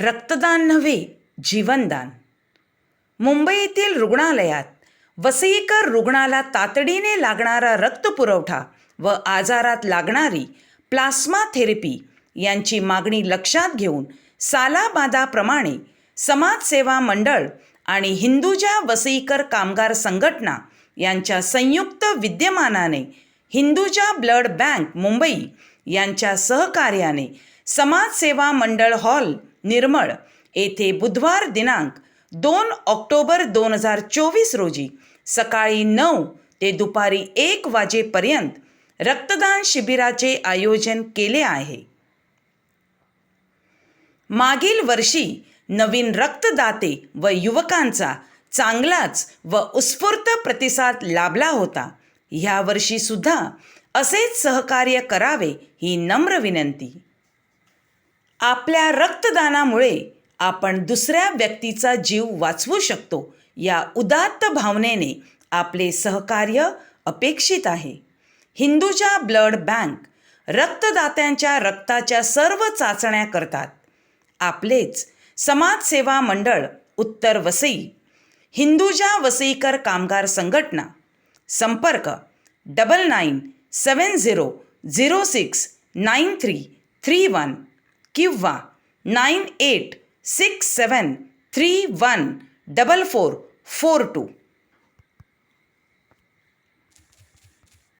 रक्तदान नव्हे जीवनदान. मुंबईतील रुग्णालयात वसईकर रुग्णाला तातडीने लागणारा रक्तपुरवठा व आजारात लागणारी प्लास्मा थेरपी यांची मागणी लक्षात घेऊन सालाबादाप्रमाणे समाजसेवा मंडळ आणि हिंदुजा वसईकर कामगार संघटना यांच्या संयुक्त विद्यमानाने हिंदुजा ब्लड बँक मुंबई यांच्या सहकार्याने समाजसेवा मंडळ हॉल निर्मळ. येथे बुधवार दिनांक दोन ऑक्टोबर दोन हजार चोवीस रोजी सकाळी नऊ ते दुपारी एक वाजेपर्यंत रक्तदान शिबिराचे आयोजन केले आहे. मागील वर्षी नवीन रक्तदाते व युवकांचा चांगलाच व उत्स्फूर्त प्रतिसाद लाभला होता. ह्यावर्षी सुद्धा असेच सहकार्य करावे ही नम्र विनंती. आपल्या रक्तदानामुळे आपण दुसऱ्या व्यक्तीचा जीव वाचवू शकतो. या उदात्त भावनेने आपले सहकार्य अपेक्षित आहे. हिंदूच्या ब्लड बँक रक्तदात्यांच्या रक्ताच्या सर्व चाचण्या करतात. आपलेच समाजसेवा मंडळ उत्तर वसई हिंदूजा वसईकर कामगार संघटना संपर्क double nine seven zero zero six nine three three one किंवा nine eight six seven three one double four four two.